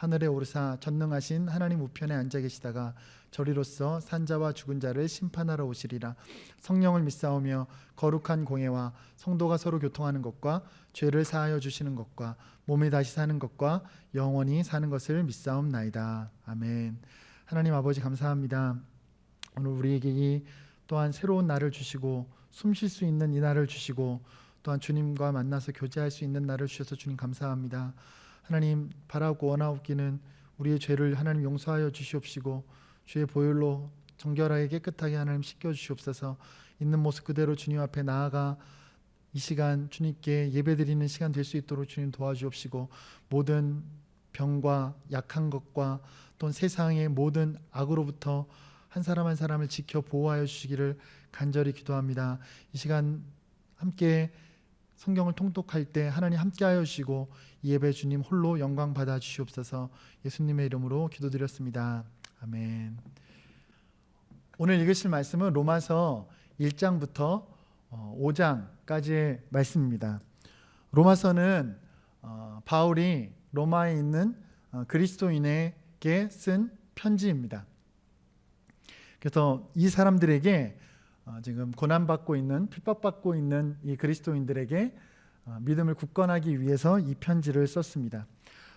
하늘에 오르사 전능하신 하나님 우편에 앉아 계시다가 저리로서 산자와 죽은 자를 심판하러 오시리라. 성령을 믿사오며 거룩한 공예와 성도가 서로 교통하는 것과 죄를 사하여 주시는 것과 몸이 다시 사는 것과 영원히 사는 것을 믿사옵나이다. 아멘. 하나님 아버지 감사합니다. 오늘 우리에게 이 또한 새로운 날을 주시고 숨 쉴 수 있는 이 날을 주시고 또한 주님과 만나서 교제할 수 있는 날을 주셔서 주님 감사합니다. 하나님 바라고 원하옵기는 우리의 죄를 하나님 용서하여 주시옵시고 주의 보혈로 정결하게 깨끗하게 하나님 씻겨 주시옵소서 있는 모습 그대로 주님 앞에 나아가 이 시간 주님께 예배드리는 시간 될 수 있도록 주님 도와주옵시고 모든 병과 약한 것과 또는 세상의 모든 악으로부터 한 사람 한 사람을 지켜 보호하여 주시기를 간절히 기도합니다. 이 시간 함께 성경을 통독할 때 하나님 함께하여 주시고 이 예배 주님 홀로 영광 받아 주시옵소서 예수님의 이름으로 기도드렸습니다. 아멘. 오늘 읽으실 말씀은 로마서 1장부터 5장까지의 말씀입니다. 로마서는 어, 바울이 로마에 있는 어, 그리스도인에게 쓴 편지입니다. 그래서 이 사람들에게 어, 지금 고난받고 있는 핍박받고 있는 이 그리스도인들에게 어, 믿음을 굳건하기 위해서 이 편지를 썼습니다.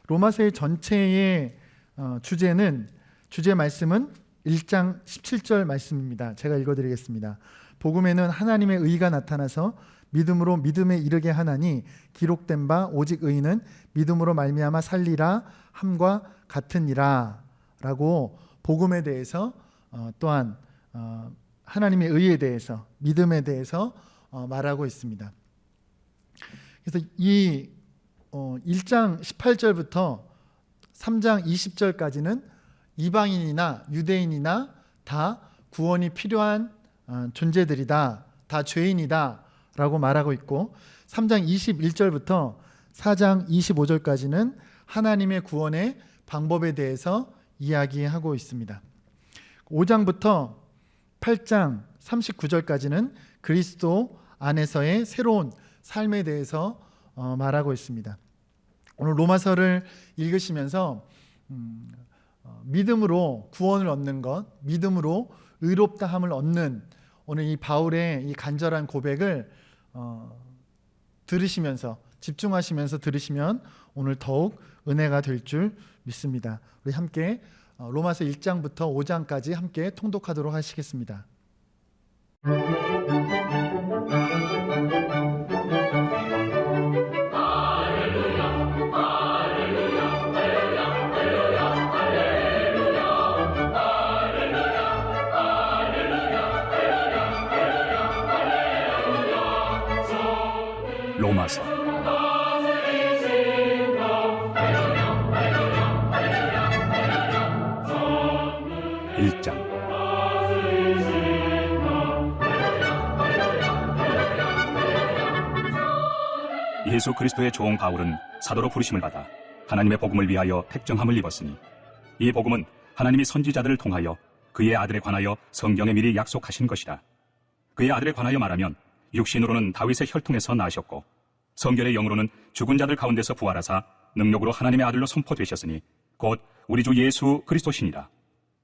로마서의 전체의 어, 주제는 주제 말씀은 1장 17절 말씀입니다. 제가 읽어드리겠습니다. 복음에는 하나님의 의가 나타나서 믿음으로 믿음에 이르게 하나니 기록된 바 오직 의인은 믿음으로 말미암아 살리라 함과 같으니라라고 복음에 대해서 어, 또한 어, 하나님의 의에 대해서 믿음에 대해서 어, 말하고 있습니다. 그래서 이 어, 1장 18절부터 3장 20절까지는 이방인이나 유대인이나 다 구원이 필요한 어, 존재들이다. 다 죄인이다 라고 말하고 있고 3장 21절부터 4장 25절까지는 하나님의 구원의 방법에 대해서 이야기하고 있습니다. 5장부터 8장 39절까지는 그리스도 안에서의 새로운 삶에 대해서 어, 말하고 있습니다. 오늘 로마서를 읽으시면서 음, 어, 믿음으로 구원을 얻는 것, 믿음으로 의롭다함을 얻는 오늘 이 바울의 이 간절한 고백을 어, 들으시면서 집중하시면서 들으시면 오늘 더욱 은혜가 될 줄 믿습니다. 우리 함께 어, 로마서 1장부터 5장까지 함께 통독하도록 하시겠습니다. 예수 그리스도의 종 바울은 사도로 부르심을 받아 하나님의 복음을 위하여 택정함을 입었으니 이 복음은 하나님이 선지자들을 통하여 그의 아들에 관하여 성경에 미리 약속하신 것이라 그의 아들에 관하여 말하면 육신으로는 다윗의 혈통에서 나셨고 성결의 영으로는 죽은 자들 가운데서 부활하사 능력으로 하나님의 아들로 선포되셨으니 곧 우리 주 예수 그리스도시니라.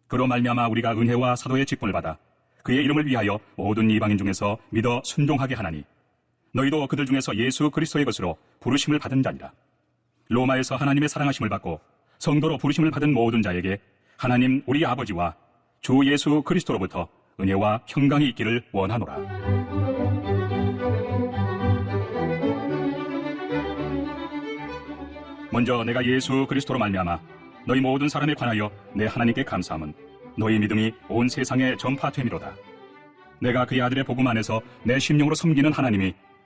그로 말미암아 우리가 은혜와 사도의 직분을 받아 그의 이름을 위하여 모든 이방인 중에서 믿어 순종하게 하나니 너희도 그들 중에서 예수 그리스도의 것으로 부르심을 받은 자니라. 로마에서 하나님의 사랑하심을 받고 성도로 부르심을 받은 모든 자에게 하나님 우리 아버지와 주 예수 그리스도로부터 은혜와 평강이 있기를 원하노라. 먼저 내가 예수 그리스도로 말미암아 너희 모든 사람에 관하여 내 하나님께 감사함은 너희 믿음이 온 세상에 전파됨이로다. 내가 그의 아들의 복음 안에서 내 심령으로 섬기는 하나님이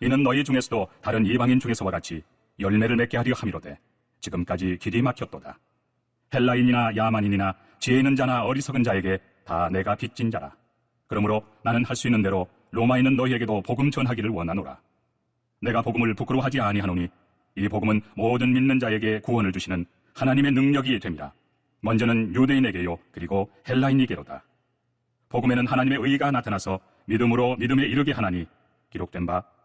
이는 너희 중에서도 다른 이방인 중에서와 같이 열매를 맺게 하려 함이로되 지금까지 길이 막혔도다. 헬라인이나 야만인이나 지혜 있는 자나 어리석은 자에게 다 내가 빚진 자라. 그러므로 나는 할 수 있는 대로 있는 너희에게도 복음 전하기를 원하노라. 내가 복음을 부끄러워하지 아니하노니 이 복음은 모든 믿는 자에게 구원을 주시는 하나님의 능력이 됨이라. 먼저는 유대인에게요 그리고 헬라인에게로다. 복음에는 하나님의 의가 나타나서 믿음으로 믿음에 이르게 하나니 기록된 바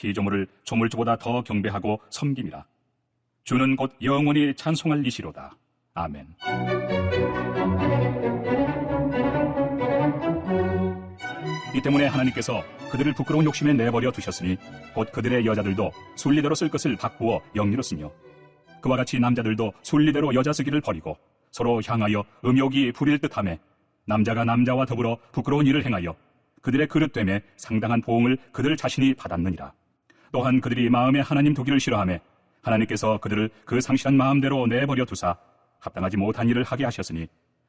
피조물을 조물주보다 더 경배하고 섬김이라. 주는 곧 영원히 찬송할 이시로다. 아멘. 이 때문에 하나님께서 그들을 부끄러운 욕심에 내버려 두셨으니 곧 그들의 여자들도 순리대로 쓸 것을 바꾸어 영리로 쓰며 그와 같이 남자들도 순리대로 여자 쓰기를 버리고 서로 향하여 음욕이 부릴 듯하며 남자가 남자와 더불어 부끄러운 일을 행하여 그들의 그릇됨에 상당한 보응을 그들 자신이 받았느니라 또한 그들이 마음에 하나님 두기를 싫어하며 하나님께서 그들을 그 상실한 마음대로 내버려 두사 합당하지 못한 일을 하게 하셨으니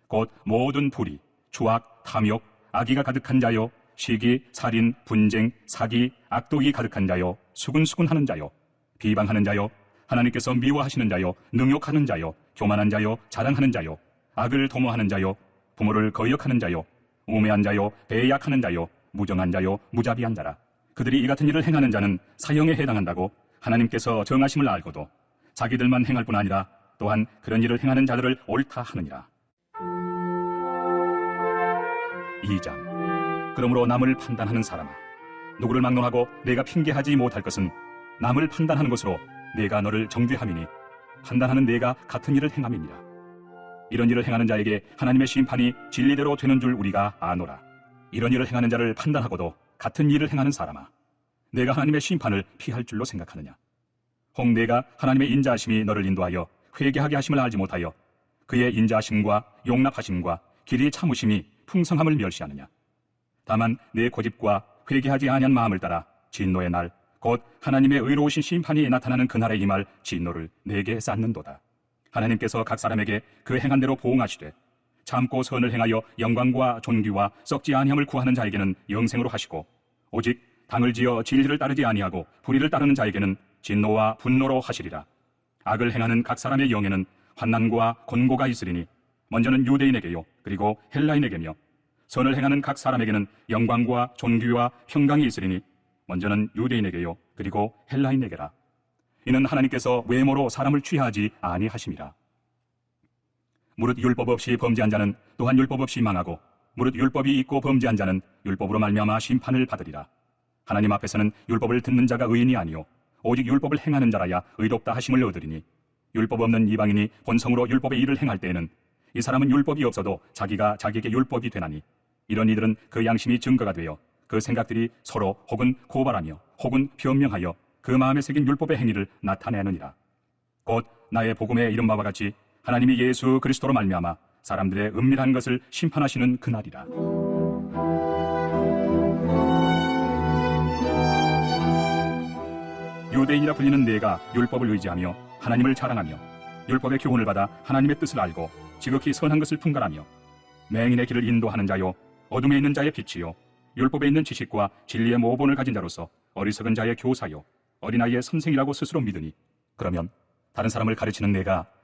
곧 모든 불의, 추악, 탐욕, 악의가 가득한 자요, 시기, 살인, 분쟁, 사기, 악독이 가득한 자요, 수군수군하는 자요, 비방하는 자요, 하나님께서 미워하시는 자요, 능욕하는 자요, 교만한 자요, 자랑하는 자요, 악을 도모하는 자요, 부모를 거역하는 자요, 우매한 자요, 배약하는 자요, 무정한 자요, 무자비한 자라. 그들이 이 같은 일을 행하는 자는 사형에 해당한다고 하나님께서 정하심을 알고도 자기들만 행할 뿐 아니라 또한 그런 일을 행하는 자들을 옳다 하느니라. 2장. 그러므로 남을 판단하는 사람아 누구를 막론하고 내가 핑계하지 못할 것은 남을 판단하는 것으로 내가 너를 정죄함이니 판단하는 내가 같은 일을 행함이니라. 이런 일을 행하는 자에게 하나님의 심판이 진리대로 되는 줄 우리가 아노라. 이런 일을 행하는 자를 판단하고도 같은 일을 행하는 사람아 내가 하나님의 심판을 피할 줄로 생각하느냐? 혹 내가 하나님의 인자하심이 너를 인도하여 회개하게 하심을 알지 못하여 그의 인자하심과 용납하심과 길이 참으심이 풍성함을 멸시하느냐? 다만 내 고집과 회개하지 아니한 마음을 따라 진노의 날 곧 하나님의 의로우신 심판이 나타나는 그날에 임할 진노를 내게 쌓는도다. 하나님께서 각 사람에게 그 행한 대로 보응하시되 참고 선을 행하여 영광과 존귀와 썩지 아니함을 구하는 자에게는 영생으로 하시고 오직 당을 지어 진리를 따르지 아니하고 불의를 따르는 자에게는 진노와 분노로 하시리라. 악을 행하는 각 사람의 영에는 환난과 곤고가 있으리니 먼저는 유대인에게요 그리고 헬라인에게며 선을 행하는 각 사람에게는 영광과 존귀와 평강이 있으리니 먼저는 유대인에게요 그리고 헬라인에게라. 이는 하나님께서 외모로 사람을 취하지 아니하심이라 무릇 율법 없이 범죄한 자는 또한 율법 없이 망하고 무릇 율법이 있고 범죄한 자는 율법으로 말미암아 심판을 받으리라. 하나님 앞에서는 율법을 듣는 자가 의인이 아니요 오직 율법을 행하는 자라야 의롭다 하심을 얻으리니 율법 없는 이방인이 본성으로 율법의 일을 행할 때에는 이 사람은 율법이 없어도 자기가 자기에게 율법이 되나니 이런 이들은 그 양심이 증거가 되어 그 생각들이 서로 혹은 고발하며 혹은 변명하여 그 마음에 새긴 율법의 행위를 나타내느니라. 곧 나의 복음에 이른 바와 같이 하나님이 예수 그리스도로 말미암아 사람들의 은밀한 것을 심판하시는 그날이라. 유대인이라 불리는 내가 율법을 의지하며 하나님을 자랑하며 율법의 교훈을 받아 하나님의 뜻을 알고 지극히 선한 것을 분간하며 맹인의 길을 인도하는 자요 어둠에 있는 자의 빛이요 율법에 있는 지식과 진리의 모본을 가진 자로서 어리석은 자의 교사요 어린아이의 선생이라고 스스로 믿으니 그러면 다른 사람을 가르치는 내가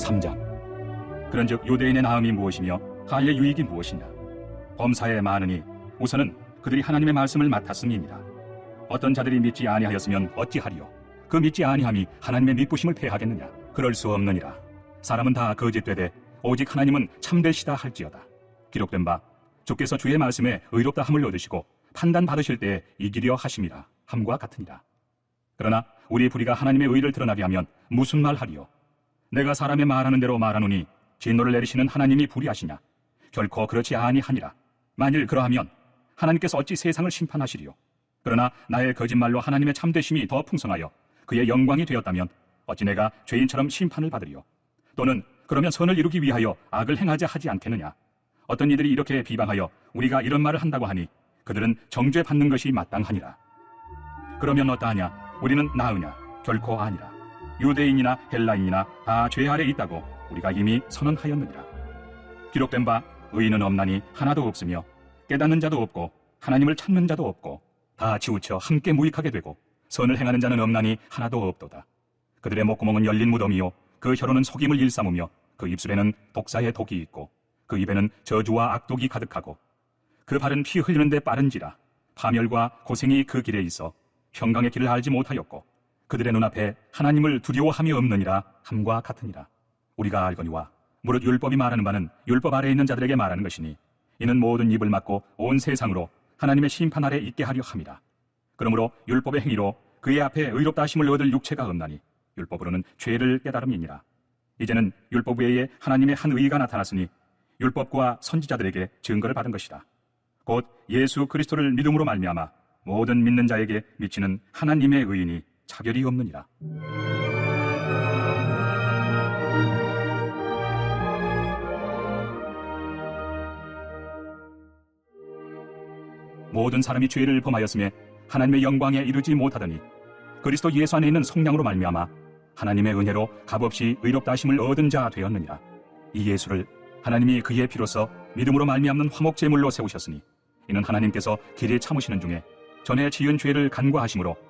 3장. 그런즉 유대인의 나음이 무엇이며 할례 유익이 무엇이냐? 범사에 많으니 우선은 그들이 하나님의 말씀을 맡았음이니라. 어떤 자들이 믿지 아니하였으면 어찌하리요? 그 믿지 아니함이 하나님의 믿부심을 패하겠느냐? 그럴 수 없느니라. 사람은 다 거짓되되 오직 하나님은 참되시다 할지어다. 기록된 바 주께서 주의 말씀에 의롭다 함을 얻으시고 판단 받으실 때에 이기려 하심이라 함과 같으니라. 그러나 우리 불의가 하나님의 의를 드러나게 하면 무슨 말 하리요 내가 사람의 말하는 대로 말하노니 진노를 내리시는 하나님이 불의하시냐? 결코 그렇지 아니하니라. 만일 그러하면 하나님께서 어찌 세상을 심판하시리요? 그러나 나의 거짓말로 하나님의 참되심이 더 풍성하여 그의 영광이 되었다면 어찌 내가 죄인처럼 심판을 받으리요? 또는 그러면 선을 이루기 위하여 악을 행하자 하지 않겠느냐? 어떤 이들이 이렇게 비방하여 우리가 이런 말을 한다고 하니 그들은 정죄 받는 것이 마땅하니라. 그러면 어떠하냐? 우리는 나으냐? 결코 아니라 유대인이나 헬라인이나 다 죄 아래 있다고 우리가 이미 선언하였느니라. 기록된 바 의인은 없나니 하나도 없으며 깨닫는 자도 없고 하나님을 찾는 자도 없고 다 치우쳐 함께 무익하게 되고 선을 행하는 자는 없나니 하나도 없도다. 그들의 목구멍은 열린 무덤이요 그 혀로는 속임을 일삼으며 그 입술에는 독사의 독이 있고 그 입에는 저주와 악독이 가득하고 그 발은 피 흘리는데 빠른지라 파멸과 고생이 그 길에 있어 평강의 길을 알지 못하였고 그들의 눈앞에 하나님을 두려워함이 없느니라 함과 같으니라. 우리가 알거니와 무릇 율법이 말하는 바는 율법 아래에 있는 자들에게 말하는 것이니 이는 모든 입을 막고 온 세상으로 하나님의 심판 아래 있게 하려 함이라. 그러므로 율법의 행위로 그의 앞에 의롭다 하심을 얻을 육체가 없나니 율법으로는 죄를 깨달음이니라. 이제는 율법 외에 하나님의 한 의가 나타났으니 율법과 선지자들에게 증거를 받은 것이다 곧 예수 그리스도를 믿음으로 말미암아 모든 믿는 자에게 미치는 하나님의 의인이 차별이 없느니라. 모든 사람이 죄를 범하였음에 하나님의 영광에 이르지 못하더니 그리스도 예수 안에 있는 성령으로 말미암아 하나님의 은혜로 값없이 의롭다 하심을 얻은 자 되었느니라. 이 예수를 하나님이 그의 피로써 믿음으로 말미암는 화목 제물로 세우셨으니 이는 하나님께서 길에 참으시는 중에 전에 지은 죄를 간과하심으로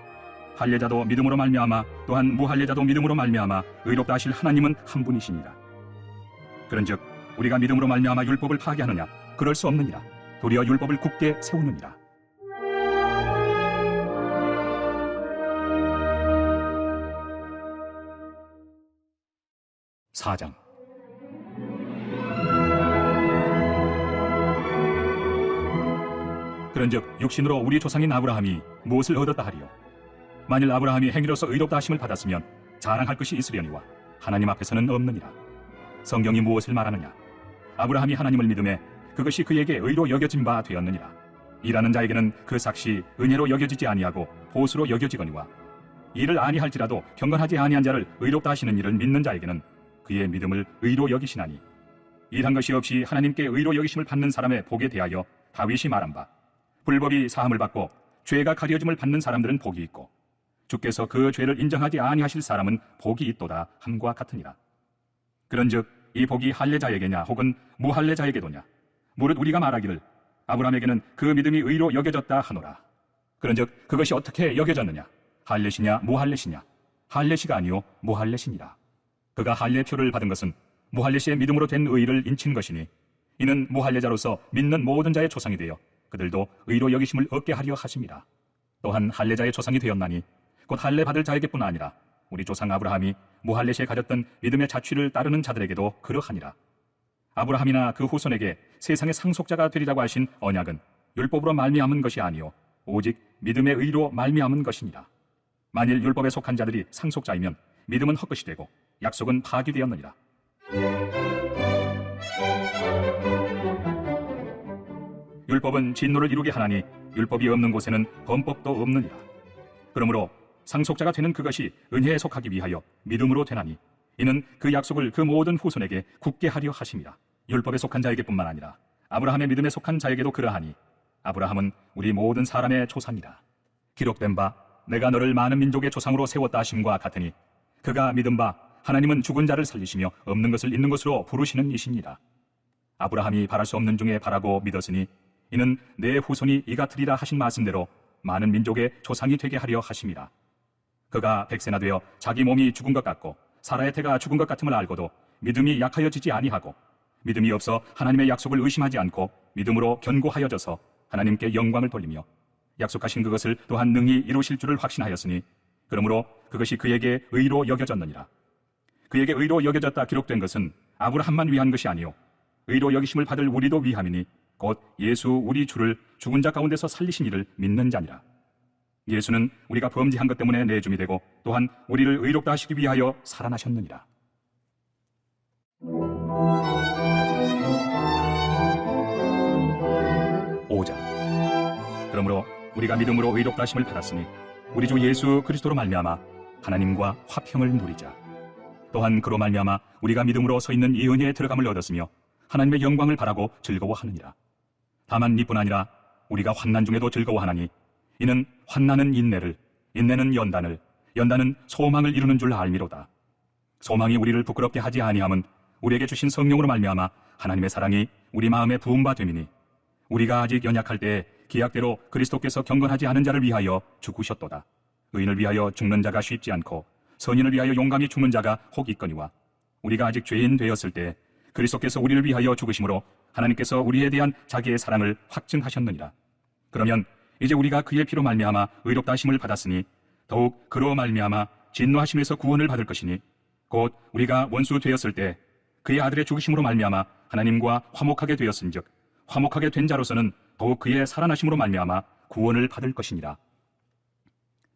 할례자도 믿음으로 말미암아 또한 무할례자도 믿음으로 말미암아 의롭다 하실 하나님은 한 분이시니라 그런즉 우리가 믿음으로 말미암아 율법을 파괴하느냐? 그럴 수 없느니라. 도리어 율법을 굳게 세우느니라. 사장. 그런즉 육신으로 우리 조상인 아브라함이 무엇을 얻었다 하리요 만일 아브라함이 행위로서 의롭다 하심을 받았으면 자랑할 것이 있으려니와 하나님 앞에서는 없느니라. 성경이 무엇을 말하느냐? 아브라함이 하나님을 믿음에 그것이 그에게 의로 여겨진 바 되었느니라. 일하는 자에게는 그 삭시 은혜로 여겨지지 아니하고 보수로 여겨지거니와 이를 아니할지라도 경건하지 아니한 자를 의롭다 하시는 일을 믿는 자에게는 그의 믿음을 의로 여기시나니. 일한 것이 없이 하나님께 의로 여기심을 받는 사람의 복에 대하여 다윗이 말한 바 불법이 사함을 받고 죄가 가려짐을 받는 사람들은 복이 있고 주께서 그 죄를 인정하지 아니하실 사람은 복이 있도다 함과 같으니라. 그런즉 이 복이 할례자에게냐 혹은 무할례자에게도냐 무릇 우리가 말하기를 아브라함에게는 그 믿음이 의로 여겨졌다 하노라. 그런즉 그것이 어떻게 여겨졌느냐 할례시냐 무할례시냐 할례시가 아니요 무할례시니라. 그가 할례표를 받은 것은 무할례시의 믿음으로 된 의를 인친 것이니 이는 무할례자로서 믿는 모든 자의 조상이 되어 그들도 의로 여기심을 얻게 하려 하심이라. 또한 할례자의 조상이 되었나니 곧 할례 받을 자에게뿐 아니라 우리 조상 아브라함이 무할례시에 가졌던 믿음의 자취를 따르는 자들에게도 그러하니라. 아브라함이나 그 후손에게 세상의 상속자가 되리라고 하신 언약은 율법으로 말미암은 것이 아니요 오직 믿음의 의로 말미암은 것이니라. 만일 율법에 속한 자들이 상속자이면 믿음은 헛것이 되고 약속은 파기되었느니라. 율법은 진노를 이루게 하나니 율법이 없는 곳에는 범법도 없느니라. 그러므로 상속자가 되는 그것이 은혜에 속하기 위하여 믿음으로 되나니 이는 그 약속을 그 모든 후손에게 굳게 하려 하심이라. 율법에 속한 자에게뿐만 아니라 아브라함의 믿음에 속한 자에게도 그러하니 아브라함은 우리 모든 사람의 조상이라. 기록된 바 내가 너를 많은 민족의 조상으로 세웠다 하심과 같으니 그가 믿은 바 하나님은 죽은 자를 살리시며 없는 것을 있는 것으로 부르시는 이시니라. 아브라함이 바랄 수 없는 중에 바라고 믿었으니 이는 내 후손이 이 같으리라 하신 말씀대로 많은 민족의 조상이 되게 하려 하심이라. 그가 백세나 되어 자기 몸이 죽은 것 같고 사라의 태가 죽은 것 같음을 알고도 믿음이 약하여지지 아니하고 믿음이 없어 하나님의 약속을 의심하지 않고 믿음으로 견고하여져서 하나님께 영광을 돌리며 약속하신 그것을 또한 능히 이루실 줄을 확신하였으니 그러므로 그것이 그에게 의로 여겨졌느니라. 그에게 의로 여겨졌다 기록된 것은 아브라함만 위한 것이 아니요 의로 여기심을 받을 우리도 위함이니 곧 예수 우리 주를 죽은 자 가운데서 살리신 이를 믿는 자니라. 예수는 우리가 범죄한 것 때문에 내줌이 되고 또한 우리를 의롭다 하시기 위하여 살아나셨느니라. 5장 그러므로 우리가 믿음으로 의롭다 하심을 받았으니 우리 주 예수 그리스도로 말미암아 하나님과 화평을 누리자. 또한 그로 말미암아 우리가 믿음으로 서 있는 이 은혜에 들어감을 얻었으며 하나님의 영광을 바라고 즐거워하느니라. 다만 이뿐 아니라 우리가 환난 중에도 즐거워하나니 이는 환난은 인내를 인내는 연단을 연단은 소망을 이루는 줄 알미로다. 소망이 우리를 부끄럽게 하지 아니함은 우리에게 주신 성령으로 말미암아 하나님의 사랑이 우리 마음에 부은 바 됨이니 우리가 아직 연약할 때 기약대로 그리스도께서 경건하지 않은 자를 위하여 죽으셨도다. 의인을 위하여 죽는 자가 쉽지 않고 선인을 위하여 용감히 죽는 자가 혹 있거니와 우리가 아직 죄인 되었을 때 그리스도께서 우리를 위하여 죽으심으로 하나님께서 우리에 대한 자기의 사랑을 확증하셨느니라. 그러면 이제 우리가 그의 피로 말미암아 의롭다 하심을 받았으니 더욱 그로 말미암아 진노하심에서 구원을 받을 것이니 곧 우리가 원수 되었을 때 그의 아들의 죽으심으로 말미암아 하나님과 화목하게 되었은즉 화목하게 된 자로서는 더욱 그의 살아나심으로 말미암아 구원을 받을 것이니라.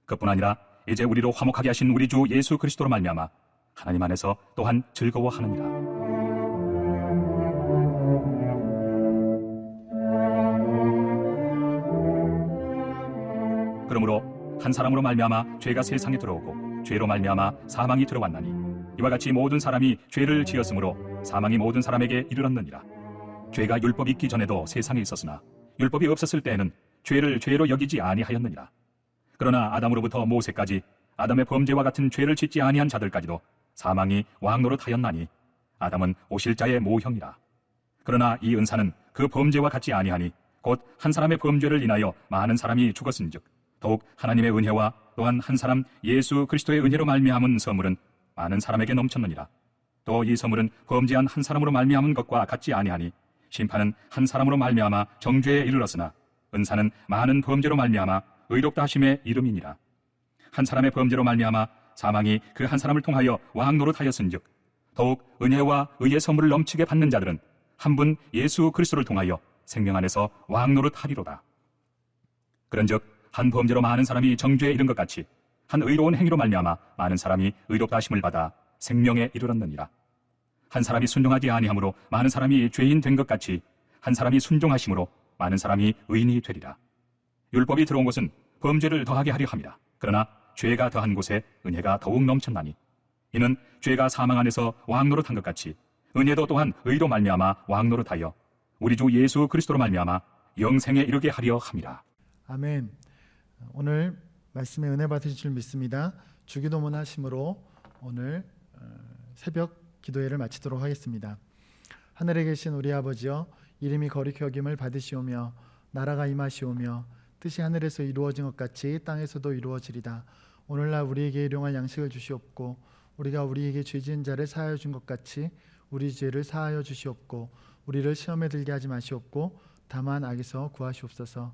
그뿐 아니라 이제 우리로 화목하게 하신 우리 주 예수 그리스도로 말미암아 하나님 안에서 또한 즐거워하느니라. 그러므로 한 사람으로 말미암아 죄가 세상에 들어오고 죄로 말미암아 사망이 들어왔나니 이와 같이 모든 사람이 죄를 지었으므로 사망이 모든 사람에게 이르렀느니라. 죄가 율법이 있기 전에도 세상에 있었으나 율법이 없었을 때에는 죄를 죄로 여기지 아니하였느니라. 그러나 아담으로부터 모세까지 아담의 범죄와 같은 죄를 짓지 아니한 자들까지도 사망이 왕노릇 하였나니 아담은 오실 자의 모형이라. 그러나 이 은사는 그 범죄와 같지 아니하니 곧 한 사람의 범죄를 인하여 많은 사람이 죽었은즉 더욱 하나님의 은혜와 또한 한 사람 예수 그리스도의 은혜로 말미암은 선물은 많은 사람에게 넘쳤느니라. 또 이 선물은 범죄한 한 사람으로 말미암은 것과 같지 아니하니 심판은 한 사람으로 말미암아 정죄에 이르렀으나 은사는 많은 범죄로 말미암아 의롭다 하심의 이름이니라. 한 사람의 범죄로 말미암아 사망이 그 한 사람을 통하여 왕 노릇하였은즉 더욱 은혜와 의의 선물을 넘치게 받는 자들은 한 분 예수 그리스도를 통하여 생명 안에서 왕 노릇하리로다. 그런즉 한 범죄로 많은 사람이 정죄에 이른 것 같이 한 의로운 행위로 말미암아 많은 사람이 의롭다 하심을 받아 생명에 이르렀느니라. 한 사람이 순종하지 아니하므로 많은 사람이 죄인 된 것 같이 한 사람이 순종하심으로 많은 사람이 의인이 되리라. 율법이 들어온 것은 범죄를 더하게 하려 함이라. 그러나 죄가 더한 곳에 은혜가 더욱 넘쳤나니 이는 죄가 사망 안에서 왕노릇한 것 같이 은혜도 또한 의로 말미암아 왕노릇하여 우리 주 예수 그리스도로 말미암아 영생에 이르게 하려 함이라. 아멘. 오늘 말씀에 은혜 받으실 줄 믿습니다. 주기도문 하심으로 오늘 어, 새벽 기도회를 마치도록 하겠습니다. 하늘에 계신 우리 아버지여 이름이 거룩히 여김을 받으시오며 나라가 임하시오며 뜻이 하늘에서 이루어진 것 같이 땅에서도 이루어지리다. 오늘날 우리에게 일용할 양식을 주시옵고 우리가 우리에게 죄 지은 자를 사하여 준 것 같이 우리 죄를 사하여 주시옵고 우리를 시험에 들게 하지 마시옵고 다만 악에서 구하시옵소서.